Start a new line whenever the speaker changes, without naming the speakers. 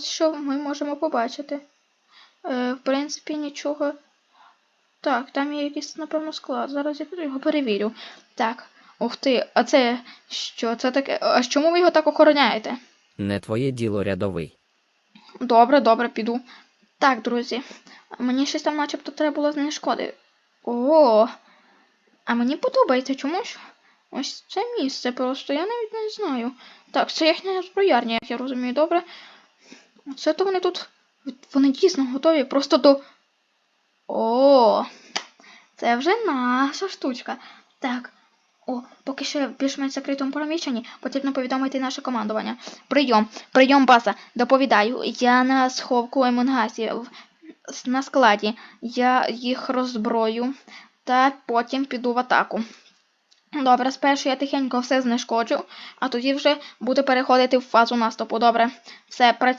ось що ми можемо побачити. Е, в принципі, нічого. Так, там є якийсь, напевно, склад. Зараз я його перевірю. Так. Ух ти, а це що? Це таке. А чому ви його так охороняєте?
Не твоє діло рядовий.
Добре, добре, піду. Так, друзі. Мені щось там начебто треба було знешкодити. О, а мені подобається чомусь. Ось це місце просто, я навіть не знаю. Так, це їхня зброярня, як я розумію, добре. Оце то вони тут. Вони дійсно готові просто до. О, це вже наша штучка. Так. О, поки що в більш-менш закритому приміщенні, потрібно повідомити наше командування. Прийом, прийом, база. Доповідаю. Я на сховку емунгасів на складі. Я їх роззброю та потім піду в атаку. Добре, спершу я тихенько все знешкоджу, а тоді вже буду переходити в фазу наступу. Добре, все працює.